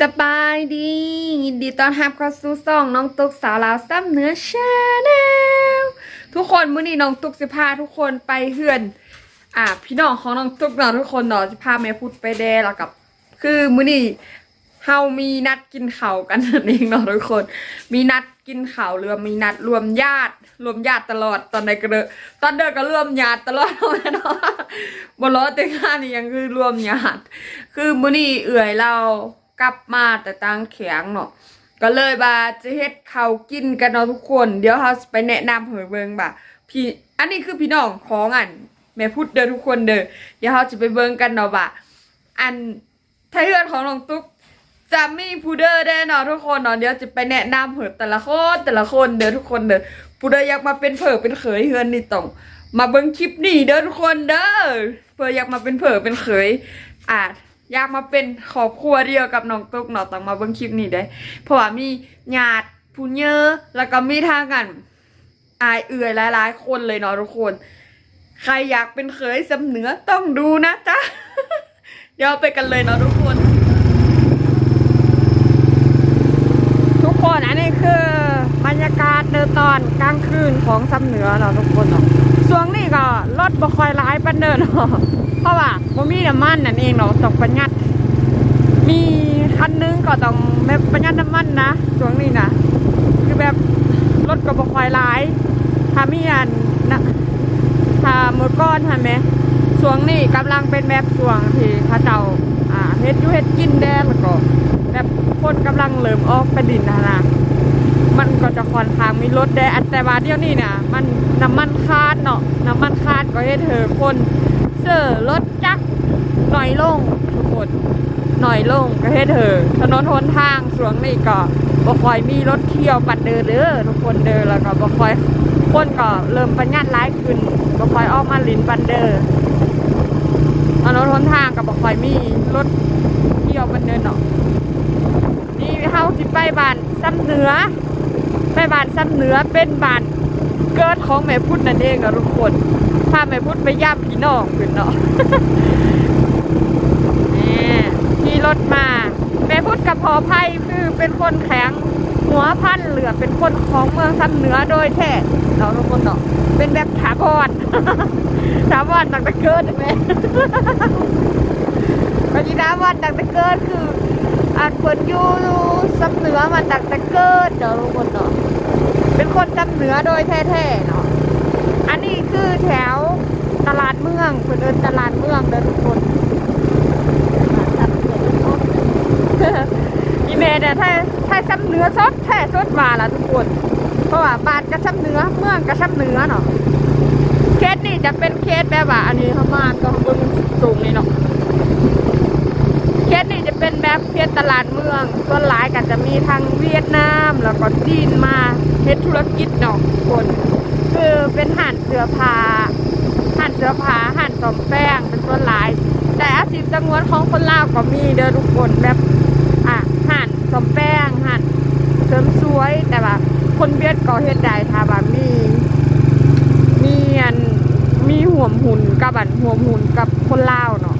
สบายดียินดีต้อนรับเข้าสู่ซ่องน้องตุ๊กสาวลาวซ้ำเนื้อชาแนลทุกคนมื้อนี้น้องตุ๊กสิพาทุกคนไปเฮือน อ่า พี่น้องของน้องตุ๊กเนาะทุกคนเนาะจะพาแม่พูดไปแดแล้วกับ คือมื้อนี้เฮามีนัดกินข้าวกันนั่นเองเนาะทุกคน มีนัดกินข้าวเรือมีนัดรวมญาติ รวมญาติตลอดตอนไหนก็เดอตอนเดินก็รวมญาติตลอดเนาะบ่ล้อแต่งานนี่ยังคือรวมญาติ คือมื้อนี้เอื่อยเรา กลับมาแต่ตังแข็งเนาะก็เลยบาจะเฮ็ดข้าวกินกันเนาะทุกคน เดี๋ยวเราไปแนะนำเพิ่นเบิงบ่าพี่อันนี้คือพี่น้องของอันแม่พูดเด้อทุกคนเด้อเดี๋ยวเราจะไปเบิงกันเนาะบ่าอันไทยเฮือนของน้องตุ๊กจะมีผู้เด้อแน่เนาะทุกคนเนาะเดี๋ยวจะไปแนะนำเพิ่นแต่ละคนแต่ละคนเด้อทุกคนเด้อผู้เด้ออยากมาเป็นเผือเป็นเขยเฮือนนี่ต้องมาเบิงคลิปนี้เด้อทุกคนเด้อเพื่ออยากมาเป็นเผือเป็นเขยอะ อยากมาเป็นครอบครัวเดียวกับน้องตุ๊กเนาะต้องมาเบิ่งคลิปนี้ได้ เพราะว่ามีญาติผู้เยอะแล้วก็มีทางกันอายเอื่อยหลายๆคนเลยเนาะทุกคน ใครอยากเป็นเขยสำเหนือต้องดูนะจ๊ะ เดี๋ยวไปกันเลยเนาะทุกคน ทุกคนอันนี้คือบรรยากาศเดินตอนกลางคืนของสำเหนือเนาะทุกคนเนาะช่วงนี้ ถบ่ค่อยร้ายปันเดินเนาะเพราะว่าบ่มีน้ำมันนั่นเองเนาะต้องประหยัด มีคันนึงก็ต้องแบบประหยัดน้ำมันนะช่วงนี้นะคือแบบรถก็บ่ค่อยร้ายถ้ามีอันนะถ้าเมื่อก่อนใช่ไหมช่วงนี้กำลังเป็นแบบช่วงที่เข้าเจ้าอ่าเฮ็ดอยูเฮ็ดกินแดงแล้วก็แบบคนกำลังเริ่มออกไปดินนะนะมันก็จะค่อนข้างมีรถแดงอันแต่ว่าเดี๋ยวนี้เนี่ยมันน้ำมันคาดเนาะน้ำมัน ก็เฮ็ดเธอคนเสื้อรถจักรหน่อยลงทุกคนหน่อยลงก็เฮ็ดเถอถนนหนทางช่วงนี้ก็บ่คอยมีรถเที่ยวปัดเดินเด้อทุกคนเดินแล้วก็บ่คอยคนก็เริ่มประหยัดร้ายขึ้นบ่คอยออกมาลินปันเดอร์ถนนหนทางก็บ่คอยมีรถเที่ยวปันเดินเนาะนี่เฮาสิไปบ้านซ้ำเหนือไปบ้านซ้ำเหนือเป็นบ้านเกิดของแม่พุทธนั่นเองนะทุกคนาแม่พุทธไปย่ำพี่น้องขึ้นเนาะนี่ขี่รถมาแม่พูดกับพอไพ่คือเป็นคนแข็งหัวพันเหลือเป็นคนของเมืองซ้ำเหนือโดยแท้เราทุกคนเนาะเป็นแบบถาวรถาวรตั้งแต่เกิดไหมก็ยีถาวรตั้งแต่เกิดคืออาจคนอยู่ซ้ำเหนือมาตั้งแต่เกิดเนาะทุกคนเนาะเป็นคนซ้ำเหนือโดยแท้ๆเนาะ นนี้คือแถวตลาดเมืองเพื่นเอินตลาดเมืองเด้อทุกคนอีเมลเนี่ยถ้าถ้าซ้ำเนื้อสดแท้สดมาละทุกคน เพราะว่าบานกระชับเนื้อเมืองกระชับเนื้อเนาะเคสนี่จะเป็นเคสแบบว่าอันนี้เขามาก็บิ่งสูงนี่เนาะเคสนี่จะเป็นแบบเคสตลาดเมืองส่วนหลายก็จะมีทางเวียดนามแล้วก็จีนมาเฮ็ดธุรกิจเนาะทุกคน คือเป็นห่านเสือผาห่านเสือผาห่านสมแป้งเป็นส่วนหลาย แต่อาชีพจังหวนของคนลาวก็มีเด้อทุกคนแบบอะห่านสมแป้งห่านเสริมสวยแต่ว่าคนเวียดก็เฮ็ดได้ถ้าว่ามีมีอันมีห่วมหุ่นกับอันห่วมหุ่นกับคนลาวเนาะ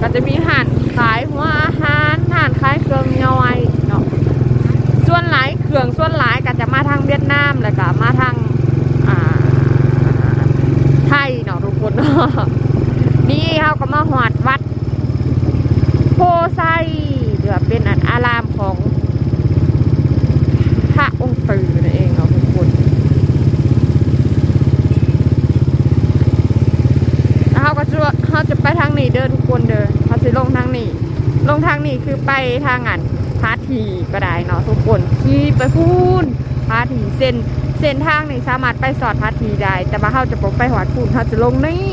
ก็จะมีห่านขายหัวอาหารห่านขายเครื่องย่อยเนาะส่วนหลายเครื่องส่วนหลายก็จะมาทางเวียดนามแล้วก็มาทางอ่าไทย เนาะนี่เขาก็มาหอดวัด โพไซเดี๋ยวเป็นอันอารามของพระองค์ตื่นนั่นเองเนาะทุกคนแล้วเขาก็จะเขาจะไปทางนี้เด้อทุกคนเด้อเขาจะลงทางนี้ ลงทางนี้คือไปทางอันพาทีก็ได้เนาะทุกคนที่ไปพูนพาทีเส้น เส้นทางนี่สามารถไปสอดพาทีได้ แต่ว่าเขาจะบอกไปหอดพูนเขาจะลงนี่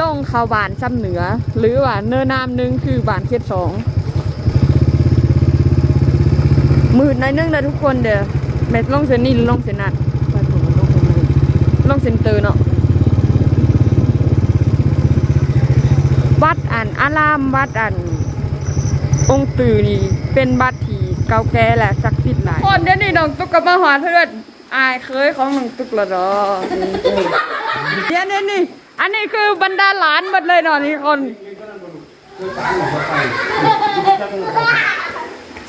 ลงเขาบานซ้ำเหนือ หรือว่าเนินน้ำหนึงคือบานเทียดสองมืดในนึงนะทุกคนเด้อแม่ลงเซนนี่หรือลงเซนนัดไปผมลงเซนนี่ลงเซนเตอร์เนาะวัดอันอารามวัดอันองค์ตื่นี่เป็นบัดที่เก่าแก่และศักดิ์สิทธิ คนเดี๋ยวนี้น้องตุ๊กกับมาหอนเพื่อนอายเคยของน้องตุ๊กละดอเดี๋ยวนี่นี่อันนี้คือบรรดาหลานหมดเลยนอนนี่คน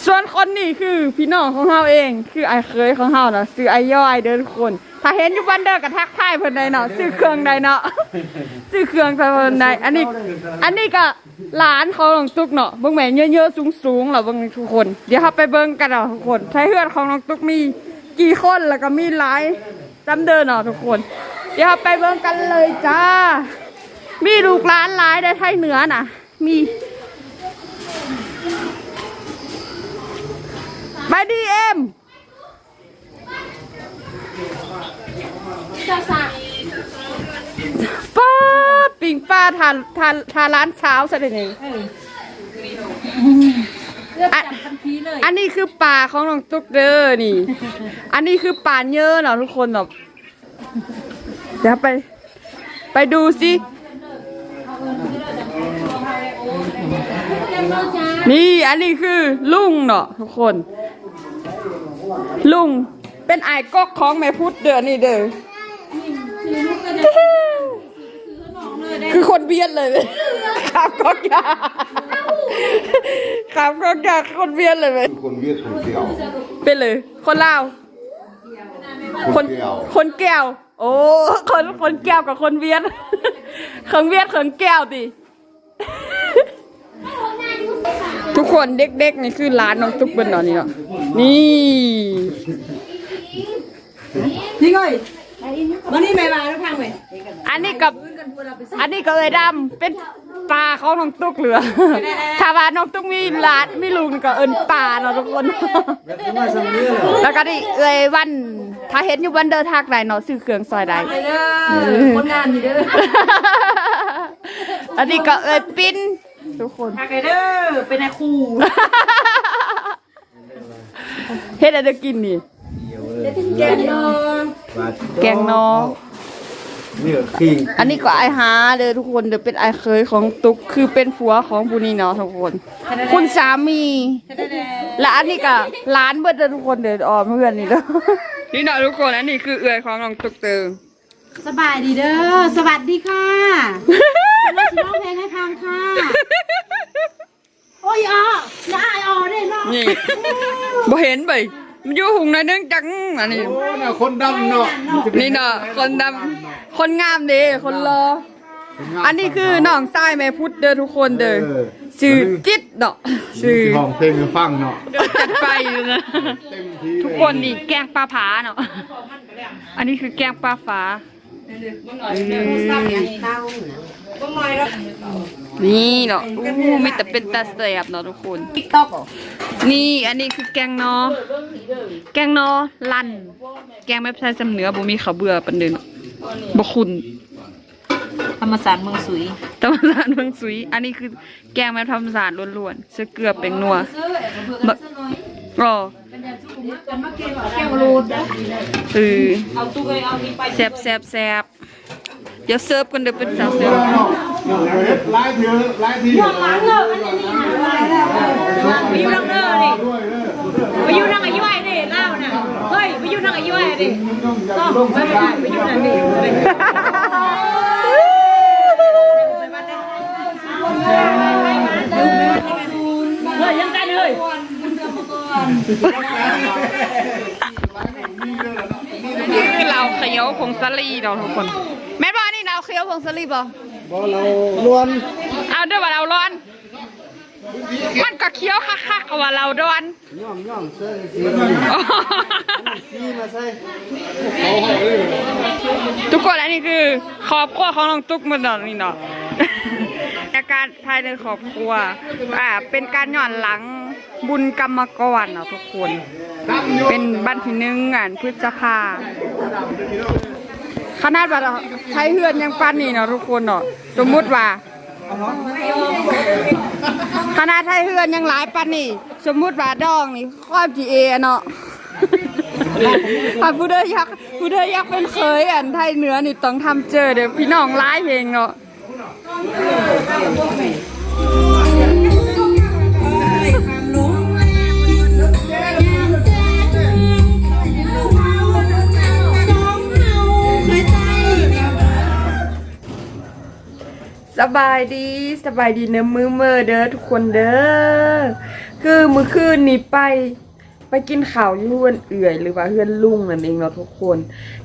ส่วนคนนี่คือพี่น้องของเฮาเอง คือไอเคยของเฮาเนาะซื้อไอย่อยเดินคนาเห็นอยู่บ้านเด้อก็ทักทายเพิ่นได้เนาะซื้อเครื่องได้เนาะซื้อเครื่องเพิ่นได้อันนี้ อันนี้ก็หลานของน้องตุ๊กเนาะเบิ่งแหม่เยอะๆสูงๆเหรอเบิ่งทุกคน เดี๋ยวเฮาไปเบิ่งกันเนาะทุกคนใช้เฮือนของน้องตุ๊กมีกี่คนแล้วก็มีหลายจำเดินเนาะทุกคน เดี๋ยวเราไปเบิ่งกันเลยจ้า มีลูกหลานหลายได้ไทยเหนือน่ะ มีบายดีเอ็ม ป้าปิงป้าทานทานทานร้านเช้าซะเลยนี่เลือกจับทันทีเลยอันนี้คือป่าของน้องตุ๊กเด้อนี่ อันนี้คือป่าเยอะเนาะทุกคนแบบเดี๋ยวไป ไปดูสินี่อันนี้คือลุงเนาะทุกคน ลุงเป็นไอ้ายก๊อกของแม่พุทธเด้อนี่เด้อ คือคนเบียดเลยขับก๊อกยาขับก๊อกยาคนเบียดเลยไหมคนเวียดคนเดียวเป็นเลย คนลาว คนคนเดียวคนแก้ว โอ้ คนคนแก้วกับคนเวียดเขิงเวียดเขิงแก้วดิทุกคนเด็กๆนี่คือร้านน้องตุ๊กเป็นเนาะนี่เนาะนี่นี่ไง วันนี้ไม่มาแล้วพังไหมอันนี้กับอันนี้ก็เลยดำเป็นปลาของน้องตุ๊กเหลือถ้าว่าน้องตุ๊กมีร้านมีลุงก็เอินปลาเนาะทุกคน แล้วก็นี่เอ้ยวันถ้าเห็นอยู่วันเดินทางไหนเนาะซื้อเครื่องซอยใดไปเด้อคนงานนี่เด้ออันนี้ก็เอ้ยปิ้นทุกคนพักไปเด้อเป็นไอ้ครูเฮ็ดอะไรกินนี่แกนเนาะ แกงนอนี่ก็คิงอันนี้ก็ไอหาเด้อทุกคนเดี๋ยวเป็นไอเคยของตุ๊กคือเป็นผัวของผู้นี้เนาะทุกคน คุณสามีและอันนี้ก็ร้านเบิดเด้อทุกคนเดี๋ยวออมเพื่อนนี่เด้อนี่เนาะทุกคนอันนี้คือเอื้อยของน้องตุ๊กเติงสบายดีเด้อสวัสดีค่ะเราจะร้องเพลงให้ฟังค่ะโอ้ยอ๋อน้าไอออได้เนาะนี่บ่เห็นไป มันอยู่หุงหน่อยนึงจังอันนี้ โอ้น่ะคนดำเนาะนี่เนาะคนดำคนงามเด้คนรอ อันนี้คือน้องชายแม่พุทธเด้อทุกคนเด้อชื่อจิตเนาะชื่อห้องเพลงให้ฟังเนาะเดี๋ยวจัดไปอยู่นะเต็มที่ทุกคนนี่แกงปลาผาเนาะอันนี้คือแกงปลาฝา นี่เนาะอู้มีแต่เป็นตาแสบเนาะทุกคนติ๊กต็อกนี่อันนี้คือแกงนอแกงนอลั่น แกงไม่ใช่จำเนื้อบ่มีข้าวเบื่อปันเดินบ่คุณธรรมศาสตร์เมืองสุยธรรมศาสตร์เมืองสุย อันนี้คือแกงแบบธรรมศาสตร์ล้วนๆเสื้อเกลือเป็นนัวบะอ๋อแก้วรูดเออเอาตู้ไปเอานี่ไปแซบแซบแซบเดี๋ยวเสิร์ฟกันเดี๋ยวเป็นสาวเสิร์ฟหลายเถื่อหลายทีหลังเนอะอันนี้นี่ไปอยู่นังเนอนี่ไปอยู่นังอายุไอ้นี่เล่าน่ะเฮ้ยไปอยู่นังอายุไอ้นี่ต้องไปไปไปอยู่นังนี่เฮ้ยยังกันเฮ้ยนี่คือเราเขียวผงสาลีเราทุกคนแม่บ้านนี่ เราเขียวผงสาลีบ่บ่เราล้วนเอาเด้อว่าเราร้อน มันก็เคี้ยวคักๆกว่าเราดอนย่อมย่อมใส่ซีมาใส่ทุกคนอันนี้คือครอบครัวของน้องตุ๊กมันเนาะนี่เนาะอาการภายในครอบครัวอ่าเป็นการย้อนหลังบุญกรรมกรเนาะทุกคน เป็นบันที่หนึ่งอ่านพฤษภา ขนาดว่าเราใช้เฮือนยังปั้นนี่เนาะทุกคนเนาะสมมุติว่าขนาดไทยเฮือนยังหลายปันนี่ สมมุติว่าดองนี่ครอบจีเอเนาะผู้เดอยักษ์ผู้เดอยักษ์เป็นเคยอันไทยเหนือนี่ต้องทำเจอเดี๋ยวพี่น้องร้ายเองเนาะ สบายดีสบายดีเนอะมือเมอเด้อทุกคนเด้อคือมือคืนนี้ไป ไปกินข้าวอยู่เฮือนเอื่อย หรือว่าเฮือนลุงนั่นเองเนาะทุกคน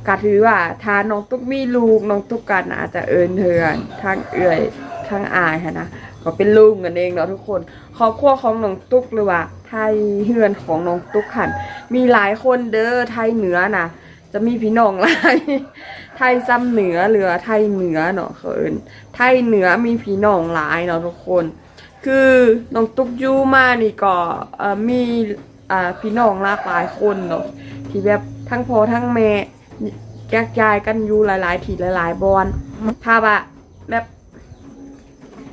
ก็ถือว่าถ้าน้องตุ๊กมีลูกน้องตุ๊กกันอาจจะเอิญเฮือนทางเอื่อยทางอายค่ะนะก็เป็นลุงกันเองเนาะทุกคนครอบครัวของน้องตุ๊กหรือว่า ไทยเฮือนของน้องตุ๊กขันมีหลายคนเด้อไทยเหนือน่ะจะมีพี่น้องหลาย ไทยซ้ำเหนือหรือไทยเหนือเนาะเขาเอิญไทยเหนือมีพี่น้องหลายเนาะทุกคน คือน้องตุ๊กยูมานี่ก็มีพี่น้องหลากหลายคนเนาะที่แบบทั้งพ่อทั้งแม่แยกย้ายกันอยู่หลายๆ ที่หลาย ๆบอนถ้าว่าแบบ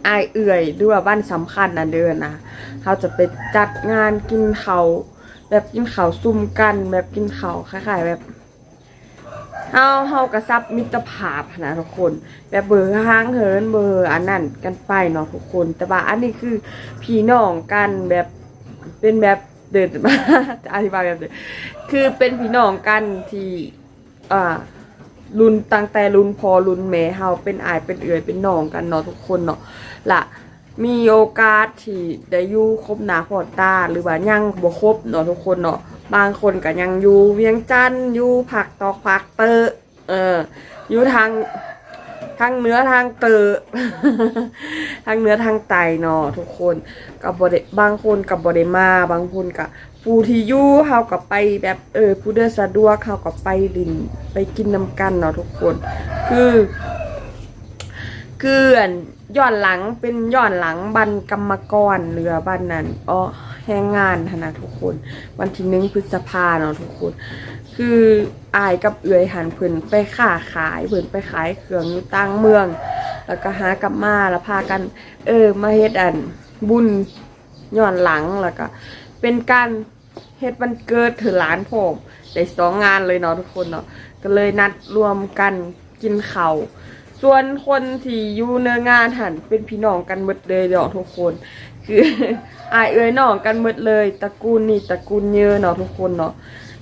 อายเอื่อยหรือว่าบ้านสำคัญนะเดินนะเขาจะไปจัดงานกินเขาวแบบกินเขาวซุ่มกันแบบกินเขาวคล้ายๆแบบ เฮาเฮากระซับมิตรภาพนะทุกคน แบบเบอร์ห้างเหินเบอร์อันนั้นกันไปเนาะทุกคน แต่ว่าอันนี้คือพี่น้องกันแบบเป็นแบบเดินมาอธิบายแบบเดินคือเป็นพี่น้องกันที่อ่ารุนตั้งแต่รุนพอรุนแม่เฮาเป็นอายเป็นเอื่อยเป็นน้องกันเนาะทุกคนเนาะละมีโอกาสที่ได้อยู่คบหนาพอตาหรือว่ายั่งบ่ครบเนาะทุกคนเนาะ บางคนก็ยังอยู่เวียงจันทน์อยู่ผักตอกผักเตอเอออยู่ทางทางเนื้อทางเตอทางเนื้อทางใต้เนาะทุกคนกับบไดบางคนกับบไดมา บางคนกับผู้ที่อยู่เฮากับไปแบบเออผู้เดินสะดวกเฮากับไปดินไปกินน้ำกันเนาะทุกคน คือคืออันย้อนหลังเป็นย้อนหลังบันกรรมกรเรือบ้านนั้นอ๋อ แรงงานธนะทุกคน วันที่หนึ่งพฤษภาเนาะทุกคน คืออายกับเอือยหันเพิ่นไปค้าขายเพิ่นไปขายเครื่องอยู่ต่างเมือง แล้วก็หากลับมาแล้วพากัน เออ มาเฮ็ดอันบุญย้อนหลังแล้วก็ เป็นการเฮ็ดวันเกิดถือหลานผมได้สองงานเลยเนาะทุกคนเนาะก็เลยนัดรวมกันกินเข้า ส่วนคนที่อยู่เนื้องานหันเป็นพี่น้องกันหมดเลยเนาะทุกคน คืออายเอ้ยน้องกันหมดเลยตระกูลนี่ตระกูลเยอะเนาะทุกคนเนาะ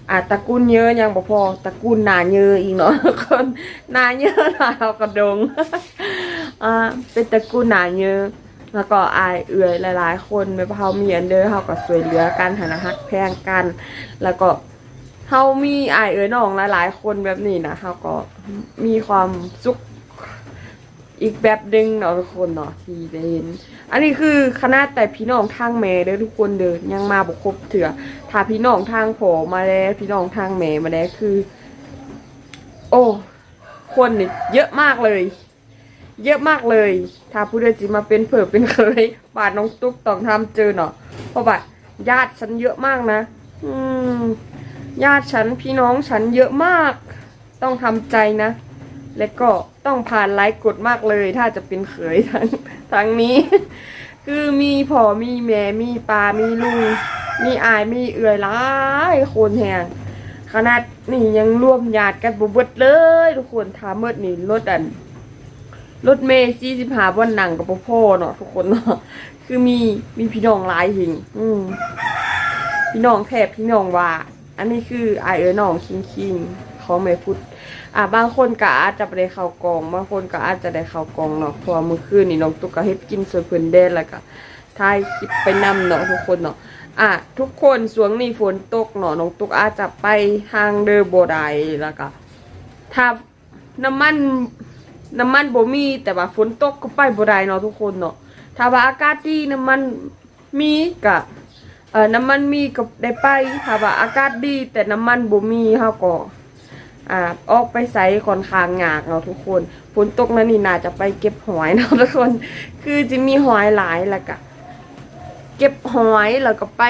อะตระกูลเยอะยังบ่พอตระกูลหนาเยอะอีกเนาะคนหนาเยอะหนาเรากระดงอ่าเป็นตระกูลหนาเยอะแล้วก็อายเอื่อยหลาย ๆ คนแบบเฮามีอันเดอร์เฮาก็สวยเหลือกันหันนะฮักแพงกัน แล้วก็เฮามีอายเอื่อยน้องหลาย ๆ คนแบบนี้นะเฮาก็มีความสุข อีกแบบหนึ่งเนาะทุกคนเนาะที่ได้เห็น อันนี้คือคณะแต่พี่น้องทางแม่เด้อทุกคนเดินยังมาบ่ครบเถื่อถ้าพี่น้องทางผอมาแล้วพี่น้องทางแม่มาแล้วคือ โอ้คนนี่เยอะมากเลย เยอะมากเลย ถ้าผู้ใดจิมาเป็นเผื่อเป็นเคยบาดน้องตุ๊กต้องทำเจอเนาะเพราะบาดญาติฉันเยอะมากนะ อืมญาติฉันพี่น้องฉันเยอะมาก ต้องทำใจนะ และก็ต้องผ่านไลฟ์กดมากเลย ถ้าจะเป็นเขยทั้งทั้งนี้ คือมีพ่อมีแม่มีปามีลุงมีอายมีเอื่อยหลายคนแหงขนาดนี่ยังร่วมญาติกันบุบดเลย ทุกคนถามเมื่อนี่รถอันรถเมย์สี่สิบห้าวันหนังกับพ่อเนาะทุกคนเนาะคือมีมีพี่น้องหลายหิง อืมพี่น้องแทบพี่น้องว่า อันนี้คืออาเอ๋ยน้องคิงคิงของแม่พุทธอะบางคนก็อาจจะไปได้เข้ากอง บางคนก็อาจจะได้เข้ากองเนาะเพราะว่ามื้อคืนนี่น้องตุ๊กก็เฮ็ดกินสวยเพิ่นเด้แล้วก็ถ่ายคลิปไปนำเนาะทุกคนเนาะอะทุกคนสวงนี้ฝนตกเนาะน้องตุ๊กอาจจะไปทางเดอบ่ได้แล้วก็ถ้าน้ำมันน้ำมันบ่มี แต่ว่าฝนตกก็ไปบ่ได้เนาะทุกคนเนาะถ้าว่าอากาศดีน้ำมันมีก็ เอ่อน้ำมันมีก็ได้ไปถ้าว่าอากาศดี แต่น้ำมันบ่มีเฮาก็อ่าออกไปใส่ค่อนข้างยากเนาะทุกคนฝนตกนั้นนี่น่าจะไปเก็บหอยเนาะทุกคน คือจะมีหอยหลายแล้วก็เก็บหอยแล้วก็ไป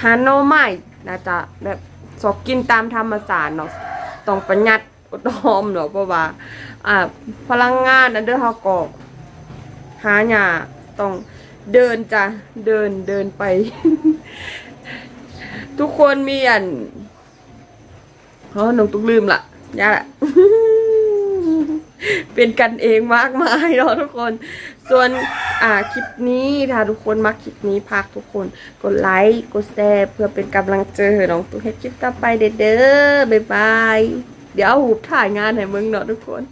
หาหน่อไม้น่าจะแบบสอกกินตามธรรมชาสติเนาะต้องประหยัดอดออมเนาะเพราะว่าอ่าพลังงานอันเดอร์เฮาก็หาหยาต้อง เดินจ้ะ เดินเดินไป ทุกคนมีอันอ๋อหนูต้องลืมละยาละเป็นกันเองมากมายเนาะทุกคน ส่วนอ่าคลิปนี้ถ้าทุกคนมักคลิปนี้พักทุกคนกดไลค์กดแชร์เพื่อเป็นกำลังใจให้น้องตุ๊กให้คลิปต่อไปเด้อบ๊ายบาย เดี๋ยวเอาหูถ่ายงานให้มึงเนาะทุกคน